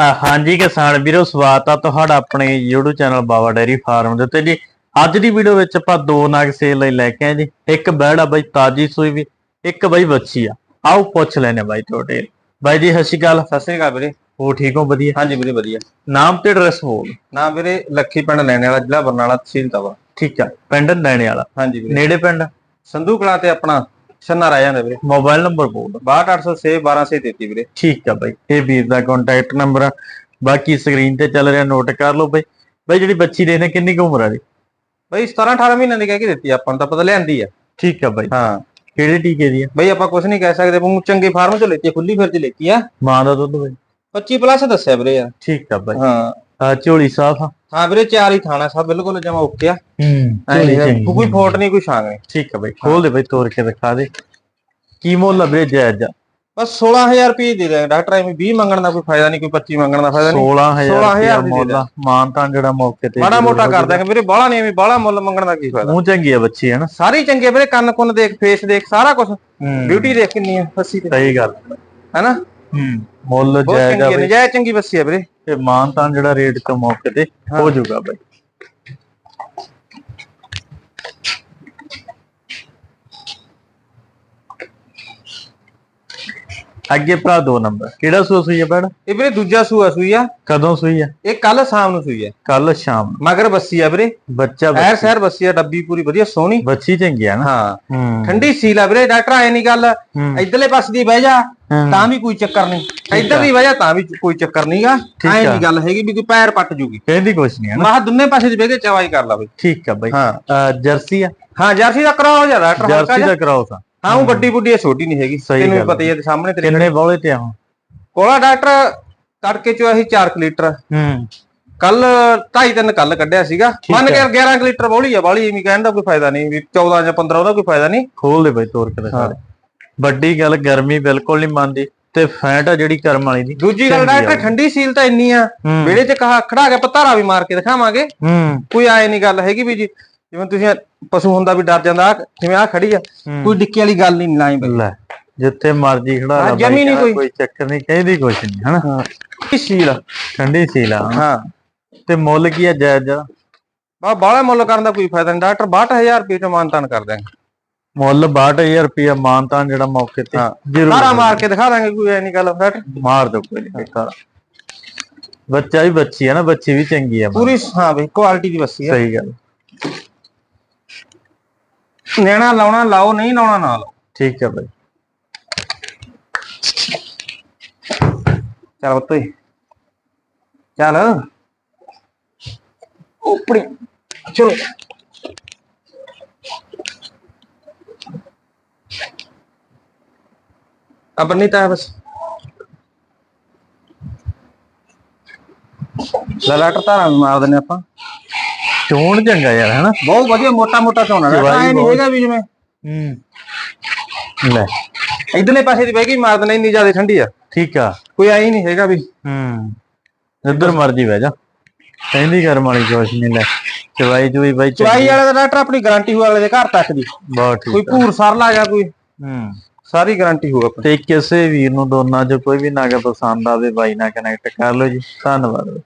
ਅ, ਹਾਂਜੀ ਕਿਸਾਨ ਵੀਰੋ ਸਵਾਗਤ ਆ ਤੁਹਾਡਾ ਆਪਣੇ YouTube channel Bawa dairy farm ਦੇ ਉੱਤੇ ਜੀ। ਅੱਜ ਦੀ ਵੀਡੀਓ ਵਿੱਚ ਆਪਾਂ ਦੋ ਨਗ ਸੇਲ ਲਈ ਲੈ ਕੇ ਆਏ ਜੀ। ਇੱਕ ਬੈੜ ਆ ਬਾਈ ਤਾਜੀ ਸੂਈ ਵੀ ਇੱਕ ਬਾਈ ਬੱਚੀ ਆ। ਆਓ ਪੁੱਛ ਲੈਨੇ ਬਾਈ ਤੁਹਾਡੇ ਬਾਈ ਜੀ ਸਤਿ ਸ਼੍ਰੀ ਅਕਾਲ। ਸਤਿ ਸ੍ਰੀ ਅਕਾਲ ਵੀਰੇ। ਹੋ ਠੀਕ ਹੋ? ਵਧੀਆ? ਹਾਂਜੀ ਵੀਰੇ ਵਧੀਆ। ਨਾਮ ਤੇ ਐਡਰੈਸ ਬੋਲ ਨਾਮ ਵੀਰੇ ਲੱਖੀ ਪਿੰਡ ਲੈਣੇ ਵਾਲਾ ਜ਼ਿਲ੍ਹਾ ਬਰਨਾਲਾ ਤਹਿਸੀਲ ਤਵਾ। ਠੀਕ ਆ ਪਿੰਡ ਲੈਣੇ ਵਾਲਾ। ਹਾਂਜੀ ਵੀਰੇ। ਨੇੜੇ ਪਿੰਡ? ਸੰਧੂ ਕਲਾ ਤੇ ਆਪਣਾ। ਛੰਨਾ ਰਹਿ ਜਾਂਦਾ ਵੀਰੇ। ਮੋਬਾਈਲ ਨੰਬਰ ਬੋਲ 62806 1233 ਵੀਰੇ। ਠੀਕ ਆ ਬਾਈ। ਇਹ ਵੀਰ ਦਾ ਕੰਟੈਕਟ ਨੰਬਰ ਆ। ਬਾਕੀ ਸਕਰੀਨ ਤੇ ਚੱਲ ਰਿਹਾ ਨੋਟ ਕਰ ਲਓ ਬਾਈ। ਬਾਈ ਜਿਹੜੀ ਬੱਚੀ ਦੇ ਨੇ ਕਿੰਨੀ ਕੁ ਉਮਰ ਆ ਜੀ? ਬਈ 17 18 ਮਹੀਨਿਆਂ ਦੀ ਕਹਿ ਕੇ ਦਿੱਤੀ ਆਪਾਂ ਨੂੰ ਤਾਂ ਪਤਾ ਲਿਆਂਦੀ ਆ। ਠੀਕ ਆ ਬਾਈ। ਹਾਂ। ਕਿਹੜੇ ਟੀਕੇ ਦੀ ਆ? ਬਈ ਆਪਾਂ ਕੁਝ ਨਹੀਂ ਕਹਿ ਸਕਦੇ ਪਰ ਚੰਗੇ ਫਾਰਮ ਚ ਲੈਤੀ ਆ, ਖੁੱਲੀ ਫਿਰ ਚ ਲੈਤੀ ਆ। ਮਾਂ ਦਾ ਦੁੱਧ ਬਾਈ। 25 ਪਲੱਸ ਦੱਸਿਆ ਵੀਰੇ ਯਾਰ ਠੀਕ ਆ ਬਾਈ। ਹਾਂ। ਆ ਝੋਲੀ ਸਾਫ਼ ਆ। ਹਾਂ ਵੀਰੇ ਚਾਰ ਹੀ ਥਾਣਾ ਸਭ ਬਿਲਕੁਲ ਜਮਾ ਓਕੇ ਆ। ਹੂੰ ਐਂ ਕੋਈ ਫੋਟ ਨਹੀਂ ਕੋਈ ਛਾਂਗ ਨਹੀਂ। ਠੀਕ ਆ ਬਾਈ ਖੋਲ ਦੇ ਬਾਈ ਤੋੜ ਕੇ ਦਿਖਾ ਦੇ। ਕੀ ਮੁੱਲ ਆ ਵੀਰੇ ਜਾਇਜ਼ ਆ? ਬਸ 16000 ਰੁਪਏ ਦੇ ਦੇ ਡਾਕਟਰ ਐਵੇਂ 20 ਮੰਗਣ ਦਾ ਕੋਈ ਫਾਇਦਾ ਨਹੀਂ ਕੋਈ 25 ਮੰਗਣ ਦਾ ਫਾਇਦਾ ਨਹੀਂ। 16000 16,000 ਰੁਪਏ ਦੀ ਮੁੱਲ ਆ। ਮਾਨ ਤਾਂ ਜਿਹੜਾ ਮੌਕੇ ਤੇ ਮਾੜਾ ਮੋਟਾ ਕਰ ਦਾਂਗੇ ਵੀਰੇ ਬਾਹਲਾ ਨਹੀਂ ਐਵੇਂ ਬਾਹਲਾ ਮੁੱਲ ਮੰਗਣ ਦਾ ਕੀ ਫਾਇਦਾ। ਮੂੰਹ ਚੰਗੀ ਆ ਬੱਚੀ ਹੈ ਨਾ? ਸਾਰੇ ਚੰਗੇ ਵੀਰੇ ਕੰਨ ਕੁੰਨ ਦੇਖ ਫੇਸ ਦੇਖ ਸਾਰਾ ਕੁਝ ਹੂੰ। ਬਿਊਟੀ ਦੇਖ ਕਿੰਨੀ ਹੈ ਫੱਸੀ ਤੇ। ਸਹੀ ਗੱਲ। ਹੈਨਾ ਹੂੰ ਮੁੱਲ ਬਹੁਤ ਜਾਇਜ਼ ਆ ਚੰਗੀ ਬਾਈ। ਨਜਾਇਜ਼ ਚੰਗੀ ਬੱਸੀ ਹੈ ਵੀਰੇ। ਤੇ ਮਾਨ ਤਾਂ ਜਿਹੜਾ ਰੇਟ ਤੋਂ ਮੌਕੇ ਤੇ ਹੋ। ਜਾਊਗਾ ਬਾਈ। ਅੱਗੇ ਭਰਾ ਦੋ ਨੰਬਰ। ਕਿਹੜਾ ਸੂਆ ਸੂਈ ਬੈੜ ਇਹ ਵੀਰੇ ਦੂਜਾ ਸੂਆ ਸੂਈ ਆ। ਕਦੋਂ ਸੂਈ ਆ? ਇਹ ਕੱਲ ਸ਼ਾਮ ਨੂੰ ਸੂਈ ਆ। ਕੱਲ ਸ਼ਾਮ ਨੂੰ। ਮਗਰ ਬੱਸੀ ਆ ਵੀਰੇ। ਬੱਚਾ ਐਰ ਸਹਿਰ ਬੱਸੀ ਆ ਡੱਬੀ ਪੂਰੀ ਵਧੀਆ ਸੋਹਣੀ। ਬੱਚੀ ਚੰਗੀ ਆ ਨਾ। ਹਾਂ। ਹੂੰ। ਠੰਡੀ ਸੀਲ ਆ ਵੀਰੇ ਡਾਕਟਰ ਆਏ ਨਹੀਂ ਗੱਲ। ਹੂੰ। ਇਧਰਲੇ ਪਾਸੇ ਦੀ ਬਹਿ ਜਾ ਹੂੰ। ਤਾਂ ਵੀ ਕੋਈ ਚੱਕਰ ਨਹੀਂ। ਇਧਰ ਦੀ ਜਾ ਤਾਂ ਵੀ ਕੋਈ ਚੱਕਰ ਨਹੀਂਗਾ ਐ। ਨਹੀਂ ਗੱਲ ਹੈਗੀ ਵੀ ਕੋਈ ਪੈਰ ਪੱਟ ਜੂਗੀ। ਕਹਿੰਦੀ ਕੁਛ ਨਹੀਂ ਹੈ ਨਾ। ਮਾਹ ਦੁੰਨੇ ਪਾਸੇ ਦੀ ਬਹਿ ਕੇ ਚਵਾਈ ਕਰ ਲਾ ਬਈ। ਠੀਕ ਆ ਬਾਈ। ਹਾਂ। ਜਰਸੀ ਆ? ਹਾਂ ਜਰਸੀ ਦਾ ਕਰਾਓ ਜਾ ਡਾਕਟਰ ਹਲਕਾ ਜਰਸੀ। ਦਾ ਕਰਾਓ ਤਾਂ। ਹਾਂ ਉਹ ਵੱਡੀ ਬੁੱਢੀ ਹੈ ਛੋਟੀ ਨਹੀਂ ਹੈਗੀ। ਸਹੀ ਤੈਨੂੰ ਵੀ ਗੱਲ ਪਤਾ ਹੀ ਹੈ। ਤੇ ਸਾਹਮਣੇ ਤੇਰੇ ਕਿੰਨੇ ਬੋਲੇ ਤੇ ਆ ਹੁਣ? ਕੋਲਾ ਡਾਕਟਰ ਤੜਕੇ ਚੋਂ ਅਸੀਂ 4 ਲੀਟਰ। ਹੂੰ। ਕੱਲ 2.5 ਤਿੰਨ ਕੱਲ ਕੱਢਿਆ ਸੀਗਾ। ਮੰਨ ਕੇ 11 ਕੁ ਲੀਟਰ ਬੋਲੀ ਆ ਬਾਲੀ ਐਵੇਂ ਕਹਿਣ ਦਾ ਕੋਈ ਫਾਇਦਾ ਨਹੀਂ ਵੀ 14 ਜਾਂ 15 ਉਹਦਾ ਕੋਈ ਫਾਇਦਾ ਨਹੀਂ। ਖੋਲ ਦੇ ਬਾਈ ਤੋੜ ਕੇ ਦਿਖਾ ਦੇ। ਵੱਡੀ ਗੱਲ ਗਰਮੀ ਬਿਲਕੁਲ ਨਹੀਂ ਮੰਨਦੀ ਤੇ ਫੈਟ ਆ ਜਿਹੜੀ ਕਰਮ ਵਾਲੀ ਦੀ ਦੂਜੀ ਗੱਲ ਡਾਕਟਰ ਠੰਡੀ ਸੀਲ ਤਾਂ ਇੰਨੀ ਆ। ਵਿਹੜੇ 'ਚ ਕਹਾ ਖੜਾ ਕੇ ਪਤਾਰਾ ਵੀ ਮਾਰ ਕੇ ਦਿਖਾਵਾਂਗੇ। ਹੂੰ। ਕੋਈ ਆਏ ਨਹੀਂ ਗੱਲ ਹੈਗੀ ਵੀ ਜੀ। ਜਿਵੇਂ ਤੁਸੀਂ ਪਸ਼ੂ ਹੁੰਦਾ ਵੀ ਡਰ ਜਾਂਦਾ ਜਿਵੇਂ ਆ ਖੜੀ ਆ? ਹੂੰ। ਕੋਈ ਡਿੱਕੇ ਵਾਲੀ ਗੱਲ ਨਹੀਂ ਲਾਈ ਬਈ। ਲੈ ਜਿੱਥੇ ਮਰਜ਼ੀ ਖੜਾ ਹਾਂ, ਲਾ ਜਮੀ ਕੋਈ। ਚੱਕਰ ਨਹੀਂ ਕਹਿੰਦੀ ਕੁਛ ਨਹੀਂ ਹਨਾ? ਹਾਂ। ਸੀਲ ਆ। ਠੰਡੀ ਸੀ ਲਾ ਹਾਂ। ਤੇ ਮੁੱਲ ਕੀ ਆ ਜਾਇਜ਼ ਬਾ ਬਾਹਲਾ ਮੁੱਲ ਕਰਨ ਦਾ ਕੋਈ ਫਾਇਦਾ ਨਹੀਂ ਡਾਕਟਰ 62000 ਰੁਪਏ ਚ ਮਾਨਤਾਨ ਕਰ ਦਾਂਗੇ ਮੁੱਲ 62000 ਰੁਪਇਆ ਮਾਨਤਾਂ ਜਿਹੜਾ ਮੌਕੇ ਤੇ ਹਾਂ। ਜ਼ਰੂਰ ਸਾਰਾ ਮਾਰ ਕੇ ਦਿਖਾ ਦਾਂਗੇ ਕੋਈ ਐ ਨਹੀਂ ਗੱਲ ਡਾਕਟਰ। ਮਾਰ ਦੋ ਕੋਈ ਨਹੀਂ ਸਾਰਾ ਬੱਚਾ ਵੀ ਬੱਚੀ ਹੈ ਨਾ ਬੱਚੀ ਵੀ ਚੰਗੀ ਆ ਪੂਰੀ ਹਾਂ ਬਈ ਕੁਆਲਿਟੀ ਦੀ ਬੱਸੀ ਆ। ਸਹੀ ਗੱਲ। ਨੈਣਾ ਲਾਉਣਾ ਲਾਓ ਨਹੀਂ ਲਾਉਣਾ ਨਾ ਲਾਓ। ਠੀਕ ਹੈ ਬਾਈ। ਚੱਲ ਬੱਤੋਈ ਚੱਲ। ਉਪੜੀ ਚਲੋ। ਅਬ ਨਹੀਂ ਤਾਂ ਬਸ। ਲਲਾਟ ਤਾਰਾ ਮਾਰ ਦਿੰਦੇ ਆਪਾਂ। ਚੋਣ ਚੰਗਾ ਯਾਰ ਹੈਨਾ? ਬਹੁਤ ਵਧੀਆ ਮੋਟਾ ਮੋਟਾ ਝੋਨਾ ਹੈ ਜਵਾਈ ਐ ਨਹੀਂ। ਹੈਗਾ ਵੀ ਜਿਵੇਂ ਹੂੰ। ਲੈ ਇਧਰਲੇ ਪਾਸੇ ਦੀ ਹੀ ਮਾਰ ਦੇਣਾ ਇੰਨੀ ਜ਼ਿਆਦਾ ਠੰਡੀ ਆ। ਠੀਕ ਆ। ਕੋਈ ਐ ਹੀ ਨਹੀਂ ਹੈਗਾ ਵੀ। ਹੂੰ। ਜਿੱਧਰ ਮਰਜ਼ੀ ਬਹਿ ਜਾ। ਕਹਿੰਦੀ ਕਰਮ ਵਾਲੀ ਕੁਛ ਨਹੀਂ ਲੈ। ਚਵਾਈ ਜੂਈ ਬਾਈ। ਚਵਾਈ ਵਾਲੇ ਦਾ ਡਾਕਟਰ ਆਪਣੀ ਗਾਰੰਟੀ ਹੋਣ ਵਾਲੇ ਦੇ ਘਰ ਤੱਕ ਦੀ। ਬਹੁਤ ਕੋਈ ਠੀਕ ਆ। ਭੂਰ ਸਰਲਾ ਜਾਂ ਕੋਈ। ਹੂੰ। ਸਾਰੀ ਗਾਰੰਟੀ ਹੋਊ ਆਪਣੀ। ਤੇ ਕਿਸੇ ਵੀਰ ਨੂੰ ਦੋਨਾਂ ਚੋਂ ਕੋਈ ਵੀ ਨਾਗਾ ਪਸੰਦ ਆਵੇ ਬਾਈ ਨਾਲ ਕਨੈਕਟ ਕਰ ਲਓ ਜੀ। ਧੰਨਵਾਦ।